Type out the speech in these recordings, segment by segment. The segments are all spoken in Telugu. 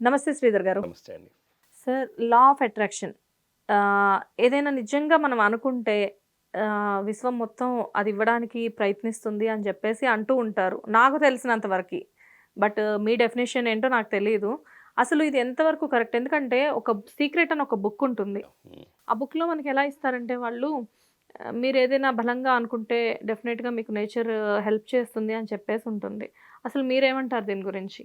నమస్తే శ్రీధర్ గారు. నమస్తే అండి. సార్ లా ఆఫ్ అట్రాక్షన్ ఏదైనా నిజంగా మనం అనుకుంటే విశ్వం మొత్తం అది ఇవ్వడానికి ప్రయత్నిస్తుంది అని చెప్పేసి అంటూ ఉంటారు. నాకు తెలిసినంత వరకు. బట్ మీ డెఫినేషన్ ఏంటో నాకు తెలియదు అసలు ఇది ఎంతవరకు కరెక్ట్ ఎందుకంటే ఒక సీక్రెట్ అని ఒక బుక్ ఉంటుంది. ఆ బుక్లో మనకి ఎలా ఇస్తారంటే వాళ్ళు మీరు ఏదైనా బలంగా అనుకుంటే డెఫినెట్గా మీకు నేచర్ హెల్ప్ చేస్తుంది అని చెప్పేసి ఉంటుంది. అసలు మీరేమంటారు దీని గురించి?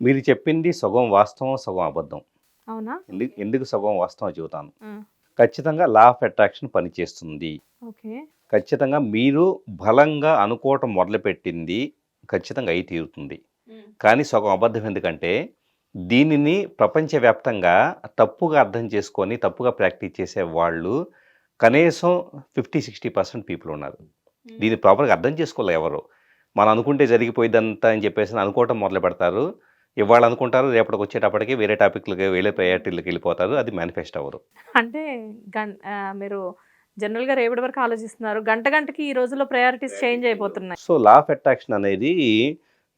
మీరు చెప్పింది సగం వాస్తవం సగం అబద్ధం. అవునా? ఎందుకు ఎందుకు సగం వాస్తవం చెబుతాను? ఖచ్చితంగా లా ఆఫ్ అట్రాక్షన్ పనిచేస్తుంది. ఖచ్చితంగా మీరు బలంగా అనుకోవటం మొదలుపెట్టింది ఖచ్చితంగా అయి తీరుతుంది. కానీ సగం అబద్ధం ఎందుకంటే దీనిని ప్రపంచవ్యాప్తంగా తప్పుగా అర్థం చేసుకొని తప్పుగా ప్రాక్టీస్ చేసే వాళ్ళు కనీసం ఫిఫ్టీ సిక్స్టీ పర్సెంట్ పీపుల్ ఉన్నారు. దీన్ని ప్రాపర్గా అర్థం చేసుకోవాలి ఎవరు. మనం అనుకుంటే జరిగిపోయిందంతా అని చెప్పేసి అనుకోవటం మొదలు పెడతారు ఇవాళ అనుకుంటారు రేపటికి వచ్చేటప్పటికి వేరే టాపిక్లకి వేరే ప్రయారిటీలకు వెళ్ళిపోతారు అది మేనిఫెస్ట్ అవ్వదు. అంటే మీరు జనరల్గా రేపటి వరకు ఆలోచిస్తున్నారు గంట గంటకి ఈ రోజుల్లో ప్రయారిటీస్ చేంజ్ అయిపోతున్నాయి. సో లా ఆఫ్ అట్రాక్షన్ అనేది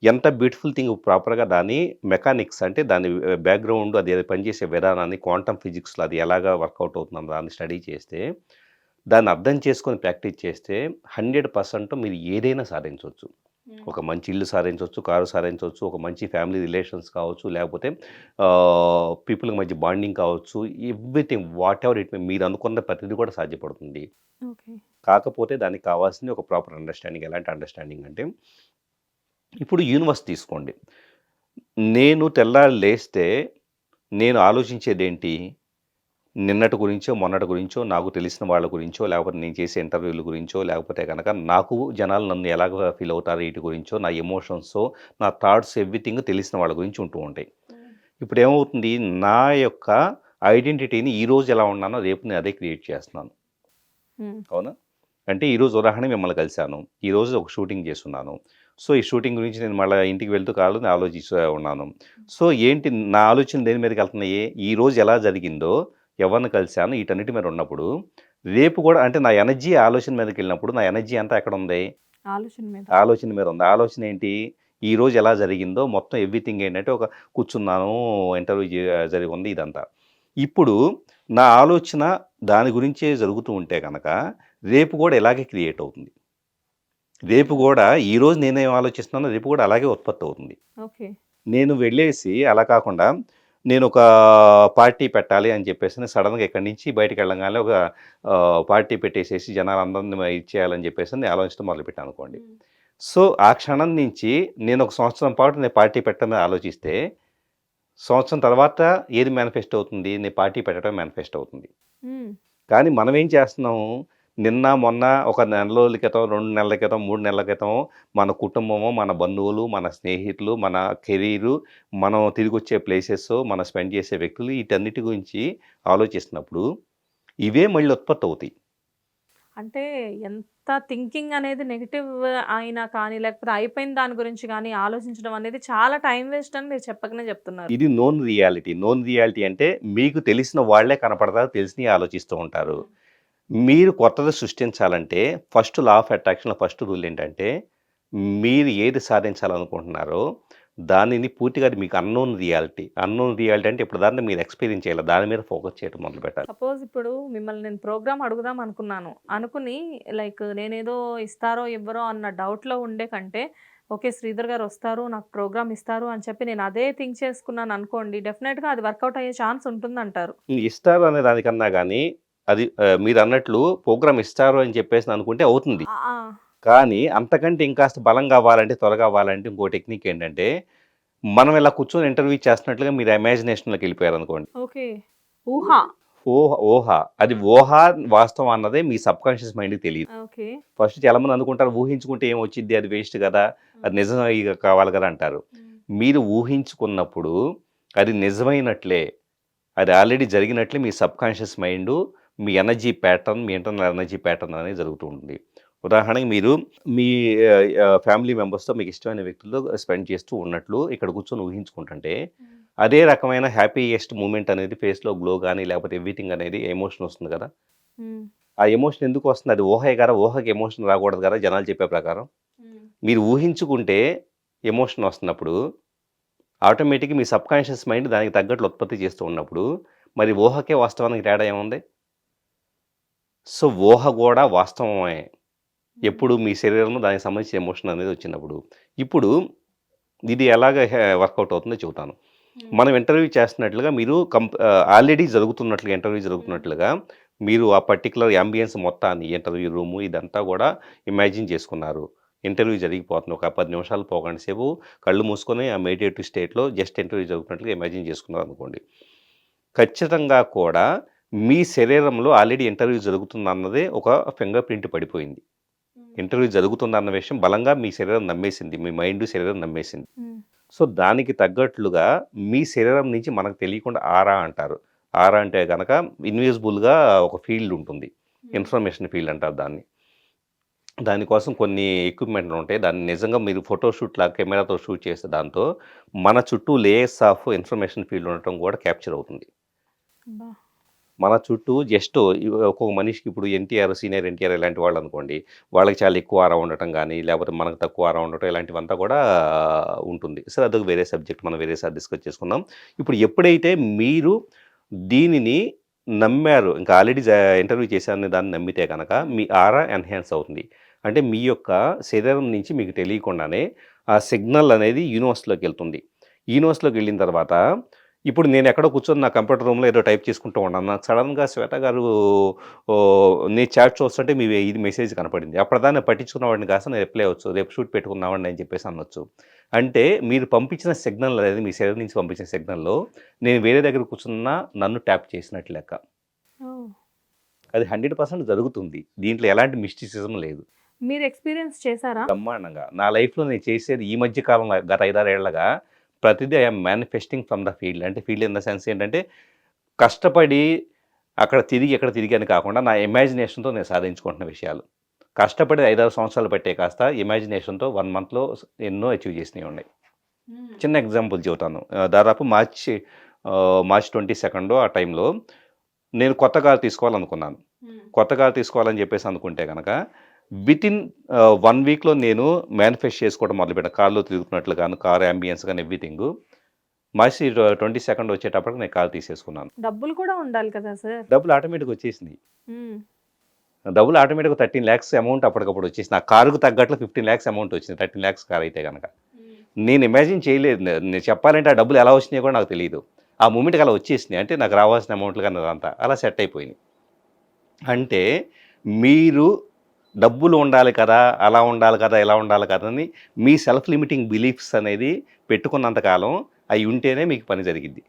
ఎంత బ్యూటిఫుల్ థింగ్ ప్రాపర్గా దాని మెకానిక్స్ అంటే దాని బ్యాక్గ్రౌండ్ అది అది పనిచేసే విధానాన్ని క్వాంటమ్ ఫిజిక్స్లో అది ఎలాగా వర్కౌట్ అవుతుందో దాన్ని స్టడీ చేస్తే దాన్ని అర్థం చేసుకొని ప్రాక్టీస్ చేస్తే హండ్రెడ్ పర్సెంట్ మీరు ఏదైనా సాధించవచ్చు. ఒక మంచి ఇల్లు సాధించవచ్చు కారు సాధించవచ్చు ఒక మంచి ఫ్యామిలీ రిలేషన్స్ కావచ్చు లేకపోతే పీపుల్కి మధ్య బాండింగ్ కావచ్చు ఎవ్రీథింగ్ వాట్ ఎవర్ ఇట్ మీరు అనుకున్న ప్రతిదీ కూడా సాధ్యపడుతుంది. ఓకే. కాకపోతే దానికి కావాల్సింది ఒక ప్రాపర్ అండర్స్టాండింగ్. ఎలాంటి అండర్స్టాండింగ్ అంటే ఇప్పుడు యూనివర్స్ తీసుకోండి. నేను తెల్లారి లేస్తే నేను ఆలోచించేది ఏంటి నిన్నటి గురించో మొన్నటి గురించో నాకు తెలిసిన వాళ్ళ గురించో లేకపోతే నేను చేసే ఇంటర్వ్యూల గురించో లేకపోతే కనుక నాకు జనాలు నన్ను ఎలాగ ఫీల్ అవుతారు వీటి గురించో నా ఎమోషన్స్ నా థాట్స్ ఎవ్రీథింగ్ తెలిసిన వాళ్ళ గురించి ఉంటూ ఉంటాయి. ఇప్పుడు ఏమవుతుంది? నా యొక్క ఐడెంటిటీని ఈ రోజు ఎలా ఉన్నానో రేపు నేను అదే క్రియేట్ చేస్తున్నాను. అవునా? అంటే ఈరోజు ఉదాహరణ మిమ్మల్ని కలిశాను. ఈరోజు ఒక షూటింగ్ చేస్తున్నాను. సో ఈ షూటింగ్ గురించి నేను మళ్ళీ ఇంటికి వెళ్తూ కాదు నేను ఆలోచిస్తూ ఉన్నాను. సో ఏంటి నా ఆలోచన దేని మీదకి వెళ్తున్నాయి? ఈ రోజు ఎలా జరిగిందో ఎవరిని కలిశాను వీటన్నిటి మీద ఉన్నప్పుడు రేపు కూడా అంటే నా ఎనర్జీ ఆలోచన మీదకి వెళ్ళినప్పుడు నా ఎనర్జీ అంతా ఎక్కడ ఉంది? ఆలోచన మీద. ఆలోచన మీద ఉంది. ఆలోచన ఏంటి? ఈ రోజు ఎలా జరిగిందో మొత్తం ఎవ్రీథింగ్ ఏంటంటే ఒక కూర్చున్నాను ఇంటర్వ్యూ జరిగి ఉంది ఇదంతా. ఇప్పుడు నా ఆలోచన దాని గురించే జరుగుతూ ఉంటే కనుక రేపు కూడా ఇలాగే క్రియేట్ అవుతుంది. రేపు కూడా ఈ రోజు నేనేం ఆలోచిస్తున్నానో రేపు కూడా అలాగే ఉత్పత్తి అవుతుంది. ఓకే. నేను వెళ్ళేసి అలా కాకుండా నేను ఒక పార్టీ పెట్టాలి అని చెప్పేసి సడన్గా ఇక్కడి నుంచి బయటికి వెళ్ళగానే ఒక పార్టీ పెట్టేసేసి జనాలందరినీ ఇచ్చేయాలని చెప్పేసి నేను ఆలోచించడం మొదలుపెట్టాను అనుకోండి. సో ఆ క్షణం నుంచి నేను ఒక సంవత్సరం పాటు నేను పార్టీ పెట్టడం ఆలోచిస్తే సంవత్సరం తర్వాత ఏది మేనిఫెస్ట్ అవుతుంది నేను పార్టీ పెట్టడం మేనిఫెస్ట్ అవుతుంది కానీ మనం ఏం చేస్తున్నాము? నిన్న మొన్న ఒక నెల రోజుల క్రితం రెండు నెలల క్రితం మూడు నెలల క్రితం మన కుటుంబము మన బంధువులు మన స్నేహితులు మన కెరీరు మనం తిరిగి వచ్చే ప్లేసెస్ మనం స్పెండ్ చేసే వ్యక్తులు వీటన్నిటి గురించి ఆలోచిస్తున్నప్పుడు ఇవే మళ్ళీ ఉత్పత్తి అవుతాయి. అంటే ఎంత థింకింగ్ అనేది నెగిటివ్ అయినా కానీ లేకపోతే అయిపోయిన దాని గురించి కానీ ఆలోచించడం అనేది చాలా టైం వేస్ట్ అని మీరు చెప్పకనే చెప్తున్నారు. ఇది నోన్ రియాలిటీ. నోన్ రియాలిటీ అంటే మీకు తెలిసిన వాళ్ళే కనపడతారు తెలిసినవి ఆలోచిస్తూ ఉంటారు. మీరు కొత్తది సృష్టించాలంటే first law of attraction first rule ఏంటంటే మీరు ఏది సాధించాలనుకుంటున్నారో దానిని పూర్తిగా మీకు అన్నోన్ రియాలిటీ అన్నోన్ రియాలిటీ అంటే ఇప్పుడు దాన్ని మీరు ఎక్స్పీరియన్స్ చేయాలి. దాని మీద ఫోకస్ చేయడం మొదలు పెట్టాలి. సపోజ్ ఇప్పుడు మిమ్మల్ని నేను ప్రోగ్రామ్ అడుగుదాం అనుకున్నాను. అనుకుని లైక్ నేనేదో ఇస్తారో ఇవ్వరో అన్న డౌట్లో ఉండే కంటే ఓకే శ్రీధర్ గారు వస్తారు నాకు ప్రోగ్రామ్ ఇస్తారు అని చెప్పి నేను అదే థింక్ చేసుకున్నాను అనుకోండి డెఫినెట్గా అది వర్కౌట్ అయ్యే ఛాన్స్ ఉంటుందంటారు. ఇస్తారు అనే దానికన్నా కానీ అది మీరు అన్నట్లు ప్రోగ్రామ్ ఇస్తారు అని చెప్పేసి అనుకుంటే అవుతుంది. కానీ అంతకంటే ఇంకాస్త బలం కావాలంటే త్వరగా కావాలంటే ఇంకో టెక్నిక్ ఏంటంటే మనం ఇలా కూర్చొని ఇంటర్వ్యూ చేస్తున్నట్లుగా మీరు ఇమాజినేషన్లోకి వెళ్ళిపోయారు అనుకోండి ఊహ. ఊహ అది ఊహ వాస్తవం అన్నదే మీ సబ్ కాన్షియస్ మైండ్కి తెలియదు. ఫస్ట్ చాలా మంది అనుకుంటారు ఊహించుకుంటే ఏం వచ్చింది అది వేస్ట్ కదా అది నిజం ఇక కావాలి కదా అంటారు. మీరు ఊహించుకున్నప్పుడు అది నిజమైనట్లే అది ఆల్రెడీ జరిగినట్లే మీ సబ్ కాన్షియస్ మైండ్ మీ ఎనర్జీ ప్యాటర్న్ మీ ఇంటర్నల్ ఎనర్జీ ప్యాటర్న్ అనేది జరుగుతూ ఉంటుంది. ఉదాహరణకి మీరు మీ ఫ్యామిలీ మెంబర్స్తో మీకు ఇష్టమైన వ్యక్తులతో స్పెండ్ చేస్తూ ఉన్నట్లు ఇక్కడ కూర్చొని ఊహించుకుంటుంటే అదే రకమైన హ్యాపీయెస్ట్ మూమెంట్ అనేది ఫేస్లో గ్లో కానీ లేకపోతే ఎవ్రీథింగ్ అనేది ఎమోషన్ వస్తుంది కదా? ఆ ఎమోషన్ ఎందుకు వస్తుంది? అది ఊహే కదా? ఊహకి ఎమోషన్ రాకూడదు కదా? జనాలు చెప్పే ప్రకారం. మీరు ఊహించుకుంటే ఎమోషన్ వస్తున్నప్పుడు ఆటోమేటిక్గా మీ సబ్ కాన్షియస్ మైండ్ దానికి తగ్గట్లు ఉత్పత్తి చేస్తూ ఉన్నప్పుడు మరి ఊహకే వాస్తవానికి తేడా ఏముంది? సో ఊహ కూడా వాస్తవమే. ఎప్పుడు మీ శరీరంలో దానికి సంబంధించిన ఎమోషన్ అనేది వచ్చినప్పుడు. ఇప్పుడు ఇది ఎలాగ వర్కౌట్ అవుతుందో చెబుతాను. మనం ఇంటర్వ్యూ చేస్తున్నట్లుగా మీరు కంప్ ఆల్రెడీ జరుగుతున్నట్లుగా ఇంటర్వ్యూ జరుగుతున్నట్లుగా మీరు ఆ పర్టికులర్ అంబియన్స్ మొత్తాన్ని ఇంటర్వ్యూ రూము ఇదంతా కూడా ఇమాజిన్ చేసుకున్నారు. ఇంటర్వ్యూ జరిగిపోతుంది. ఒక పది నిమిషాలు పోకండి సేపు కళ్ళు మూసుకొని ఆ మెడిటేటివ్ స్టేట్లో జస్ట్ ఇంటర్వ్యూ జరుగుతున్నట్లుగా ఇమాజిన్ చేసుకున్నారు అనుకోండి. ఖచ్చితంగా కూడా మీ శరీరంలో ఆల్రెడీ ఇంటర్వ్యూ జరుగుతుంది అన్నదే ఒక ఫింగర్ ప్రింట్ పడిపోయింది. ఇంటర్వ్యూ జరుగుతుంది అన్న విషయం బలంగా మీ శరీరం నమ్మేసింది మీ మైండ్ శరీరం నమ్మేసింది. సో దానికి తగ్గట్లుగా మీ శరీరం నుంచి మనకు తెలియకుండా ఆరా అంటారు. ఆరా అంటే కనుక ఇన్విజిబుల్గా ఒక ఫీల్డ్ ఉంటుంది. ఇన్ఫర్మేషన్ ఫీల్డ్ అంటారు దాన్ని. దానికోసం కొన్ని ఎక్విప్మెంట్లు ఉంటాయి. దాన్ని నిజంగా మీరు ఫోటోషూట్ లాగా కెమెరాతో షూట్ చేస్తే దాంతో మన చుట్టూ లేయర్స్ ఆఫ్ ఇన్ఫర్మేషన్ ఫీల్డ్ ఉండటం కూడా క్యాప్చర్ అవుతుంది. మన చుట్టూ జస్ట్ ఒక్కొక్క మనిషికి ఇప్పుడు ఎన్టీఆర్ సీనియర్ ఎన్టీఆర్ ఇలాంటి వాళ్ళు అనుకోండి వాళ్ళకి చాలా ఎక్కువ ఆరా ఉండటం కానీ లేకపోతే మనకు తక్కువ ఆరా ఉండటం ఇలాంటివంతా కూడా ఉంటుంది. సరే అదొక వేరే సబ్జెక్ట్ మనం వేరేసారి డిస్కస్ చేసుకుందాం. ఇప్పుడు ఎప్పుడైతే మీరు దీనిని నమ్మారు ఇంకా ఆల్రెడీ ఇంటర్వ్యూ చేశారని దాన్ని నమ్మితే కనుక మీ ఆరా ఎన్హాన్స్ అవుతుంది. అంటే మీ యొక్క శరీరం నుంచి మీకు తెలియకుండానే ఆ సిగ్నల్ అనేది యూనివర్స్లోకి వెళ్తుంది. యూనివర్స్లోకి వెళ్ళిన తర్వాత ఇప్పుడు నేను ఎక్కడో కూర్చొని నా కంప్యూటర్ రూమ్లో ఏదో టైప్ చేసుకుంటూ ఉన్నాను. నాకు సడన్గా శ్వేత గారు నేను చాట్ చూస్తుంటే మీ ఇది మెసేజ్ కనపడింది. అప్పటిదాన్ని పట్టించుకున్న వాడిని కాస్త నేను రిప్లై అవచ్చు రేపు షూట్ పెట్టుకున్నామండి అని చెప్పేసి అనొచ్చు. అంటే మీరు పంపించిన సిగ్నల్ అనేది మీ శరీరం నుంచి పంపించిన సిగ్నల్లో నేను వేరే దగ్గర కూర్చున్నా నన్ను ట్యాప్ చేసినట్లు లెక్క. అది హండ్రెడ్ పర్సెంట్ జరుగుతుంది. దీంట్లో ఎలాంటి మిస్టిసిజం లేదు. మీరు ఎక్స్పీరియన్స్ చేశారా? బ్రహ్మాండంగా. నా లైఫ్లో నేను చేసేది ఈ మధ్య కాలంలో గత ఐదారేళ్ళగా ప్రతిదీ I'm manifesting from the field. అంటే ఫీల్డ్ ఇన్ ద సెన్స్ ఏంటంటే కష్టపడి అక్కడ తిరిగి ఎక్కడ తిరిగి అని కాకుండా నా ఇమాజినేషన్తో నేను సాధించుకుంటున్న విషయాలు. కష్టపడి ఐదారు సంవత్సరాలు పెట్టే కాస్త ఇమాజినేషన్తో వన్ మంత్లో ఎన్నో అచీవ్ చేసినవి ఉన్నాయి. చిన్న ఎగ్జాంపుల్ చెబుతాను. దాదాపు మార్చి మార్చ్ ట్వంటీ సెకండ్ ఆ టైంలో నేను కొత్త కారు తీసుకోవాలనుకున్నాను. కొత్త కారు తీసుకోవాలని చెప్పేసి అనుకుంటే కనుక విత్ ఇన్ వన్ వీక్లో నేను మేనిఫెస్ట్ చేసుకోవడం మొదలుపెట్టాను. కార్లో తిరుగుతున్నట్లు గాను కార్ అంబియన్స్ కానీ ఎవ్రీథింగ్ మార్చి ట్వంటీ సెకండ్ వచ్చేటప్పటికి నేను కారు తీసేసుకున్నాను. డబ్బులు కూడా ఉండాలి కదా సార్. డబ్బులు ఆటోమేటిక్గా వచ్చేసింది డబ్బులు ఆటోమేటిక్గా థర్టీన్ ల్యాక్స్ అమౌంట్ అప్పటికప్పుడు వచ్చేసింది ఆ కారుకు తగ్గట్లు ఫిఫ్టీన్ ల్యాక్స్ అమౌంట్ వచ్చింది. థర్టీన్ ల్యాక్స్ కార్ అయితే కనుక నేను ఇమాజిన్ చేయలేదు. నేను చెప్పాలంటే ఆ డబ్బులు ఎలా వచ్చినాయో కూడా నాకు తెలియదు ఆ మూమెంట్కి అలా వచ్చేసినాయి. అంటే నాకు రావాల్సిన అమౌంట్లు కానీ అదంతా అలా సెట్ అయిపోయింది అంటే మీరు డబ్బులు ఉండాలి కదా అలా ఉండాలి కదా ఇలా ఉండాలి కదా అని మీ సెల్ఫ్ లిమిటింగ్ బిలీఫ్స్ అనేది పెట్టుకున్నంతకాలం అవి ఉంటేనే మీకు పని జరిగిద్ది.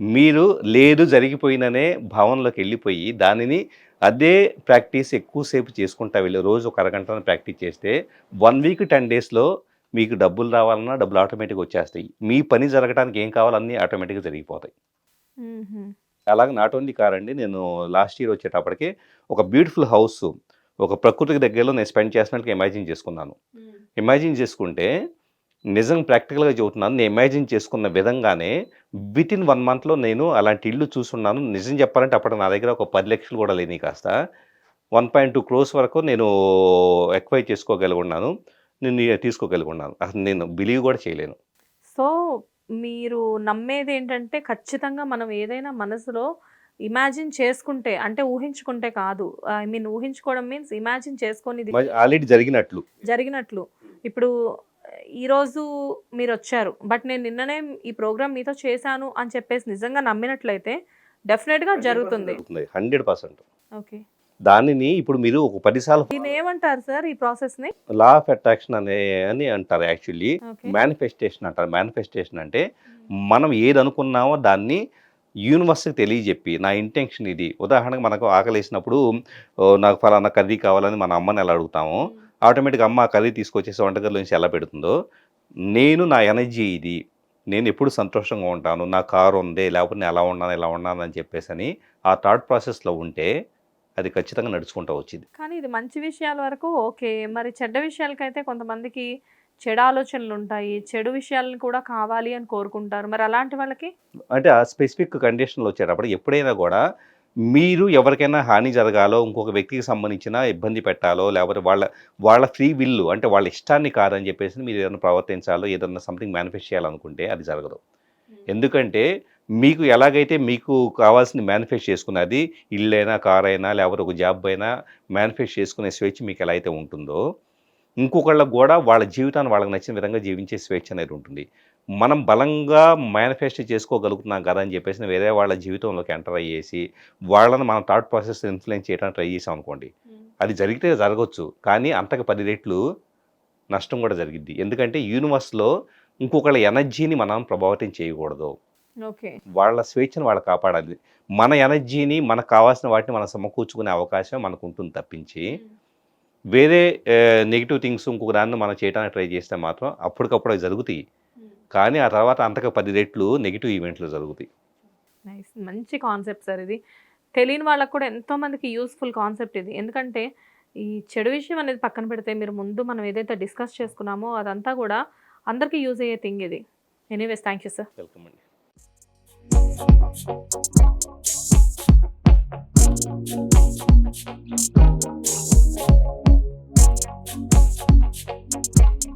మీరు లేదు జరిగిపోయిననే భావనలోకి వెళ్ళిపోయి దానిని అదే ప్రాక్టీస్ ఎక్కువసేపు చేసుకుంటా వెళ్ళి రోజు ఒక అరగంట ప్రాక్టీస్ చేస్తే వన్ వీక్ టెన్ డేస్లో మీకు డబ్బులు రావాలన్నా డబ్బులు ఆటోమేటిక్గా వచ్చేస్తాయి. మీ పని జరగడానికి ఏం కావాలో అన్నీ ఆటోమేటిక్గా జరిగిపోతాయి. అలాగే నాట్ ఓన్లీ కార్ అండి నేను లాస్ట్ ఇయర్ వచ్చేటప్పటికి ఒక బ్యూటిఫుల్ హౌస్ ఒక ప్రకృతికి దగ్గరలో నేను స్పెండ్ చేసినట్టుగా ఇమాజిన్ చేసుకున్నాను. ఇమాజిన్ చేసుకుంటే నిజం ప్రాక్టికల్గా చెబుతున్నాను నేను ఇమాజిన్ చేసుకున్న విధంగానే విత్ ఇన్ వన్ మంత్లో నేను అలాంటి ఇల్లు చూసున్నాను. నిజం చెప్పాలంటే అప్పుడు నా దగ్గర ఒక పది లక్షలు కూడా లేని కాస్త. వన్ పాయింట్ టూ క్రోర్స్ వరకు నేను ఎక్వైర్ చేసుకోగలిగి ఉన్నాను నేను తీసుకోగలిగి ఉన్నాను అసలు నేను బిలీవ్ కూడా చేయలేను. సో మీరు నమ్మేది ఏంటంటే ఖచ్చితంగా మనం ఏదైనా మనసులో ఇమాజిన్ చేసుకుంటే అంటే ఊహించుకుంటే కాదు. ఐ మీన్ ఊహించుకోవడం మీన్స్ ఇమాజిన్ చేసుకొని ఇది ఆల్రెడీ జరిగినట్లు. జరిగినట్లు. ఇప్పుడు ఈరోజు మీరు వచ్చారు. బట్ నేను నిన్ననే ఈ ప్రోగ్రామ్ మీతో చేశాను అని చెప్పేసి నిజంగా నమ్మినట్లయితే డెఫినెట్గా జరుగుతుంది. Hundred percent. ఓకే. దానిని ఇప్పుడు మీరు ఒక పదిసార్లు దీన్ని ఏమంటారు సార్ ఈ ప్రాసెస్ని? లా ఆఫ్ అట్రాక్షన్ అనే అని అంటారు యాక్చువల్లీ. మేనిఫెస్టేషన్ అంటారు. మేనిఫెస్టేషన్ అంటే మనం ఏది అనుకున్నామో దాన్ని యూనివర్స్కి తెలియజెప్పి నా ఇంటెన్షన్ ఇది. ఉదాహరణకు మనకు ఆకలేసినప్పుడు "ఓ, నాకు ఫలానా కర్రీ కావాలని మన అమ్మని ఎలా అడుగుతామో? ఆటోమేటిక్గా అమ్మ ఆ కర్రీ తీసుకొచ్చేసి వంటగదిలో నుంచి ఎలా పెడుతుందో నేను నా ఎనర్జీ ఇది. నేను ఎప్పుడు సంతోషంగా ఉంటాను. నా కారు ఉంది లేకపోతే నేను ఎలా ఉన్నాను ఎలా ఉన్నాను అని చెప్పేసి అని ఆ థాట్ ప్రాసెస్లో ఉంటే అది ఖచ్చితంగా నడుచుకుంటూ వచ్చింది. కానీ ఇది మంచి విషయాల వరకు ఓకే. మరి చెడ్డ విషయాలకైతే కొంతమందికి చెడు ఆలోచనలు ఉంటాయి చెడు విషయాలను కూడా కావాలి అని కోరుకుంటారు. మరి అలాంటి వాళ్ళకి? అంటే ఆ స్పెసిఫిక్ కండిషన్లో వచ్చేటప్పుడు ఎప్పుడైనా కూడా మీరు ఎవరికైనా హాని జరగాలో ఇంకొక వ్యక్తికి సంబంధించిన ఇబ్బంది పెట్టాలో లేకపోతే వాళ్ళ వాళ్ళ ఫ్రీ విల్లు అంటే వాళ్ళ ఇష్టాన్ని కాదని చెప్పేసి మీరు ఏదైనా ప్రవర్తించాలో ఏదైనా సంథింగ్ మేనిఫెస్ట్ చేయాలనుకుంటే అది జరగదు. ఎందుకంటే మీకు ఎలాగైతే మీకు కావాల్సింది మేనిఫెస్ట్ చేసుకున్నది ఇల్లైనా కార్ అయినా లేకపోతే ఒక జాబ్ అయినా మేనిఫెస్ట్ చేసుకునే స్వేచ్ఛ మీకు ఎలా అయితే ఉంటుందో ఇంకొకళ్ళకు కూడా వాళ్ళ జీవితాన్ని వాళ్ళకి నచ్చిన విధంగా జీవించే స్వేచ్ఛ అనేది ఉంటుంది. మనం బలంగా మేనిఫెస్ట్ చేసుకోగలుగుతున్నాం కదా అని చెప్పేసి వేరే వాళ్ళ జీవితంలోకి ఎంటర్ అయ్యేసి వాళ్ళని మనం థాట్ ప్రాసెస్ ఇన్ఫ్లుయెన్స్ చేయడానికి ట్రై చేసాం అనుకోండి అది జరిగితే జరగవచ్చు కానీ అంతకు పది రెట్లు నష్టం కూడా జరిగిద్ది. ఎందుకంటే యూనివర్స్లో ఇంకొకళ్ళ ఎనర్జీని మనం ప్రభావితం చేయకూడదు. ఓకే. వాళ్ళ స్వేచ్ఛను వాళ్ళు కాపాడాలి. మన ఎనర్జీని మనకు కావాల్సిన వాటిని మనం సమకూర్చుకునే అవకాశం మనకు ఉంటుంది తప్పించి వేరే నెగిటివ్ థింగ్స్ ఇంకొక దాన్ని మనం చేయడానికి ట్రై చేస్తే మాత్రం అప్పటికప్పుడు అవి జరుగుతాయి. కానీ ఆ తర్వాత అంతకు పది రెట్లు నెగిటివ్ ఈవెంట్లు జరుగుతాయి. నైస్ మంచి కాన్సెప్ట్ సార్ ఇది. తెలియని వాళ్ళకు కూడా ఎంతో మందికి యూస్ఫుల్ కాన్సెప్ట్ ఇది. ఎందుకంటే ఈ చెడు విషయం అనేది పక్కన పెడితే మీరు ముందు మనం ఏదైతే డిస్కస్ చేసుకున్నామో అదంతా కూడా అందరికీ యూజ్ అయ్యే థింగ్ ఇది. Anyways thank you sir welcome అండి. Thank you.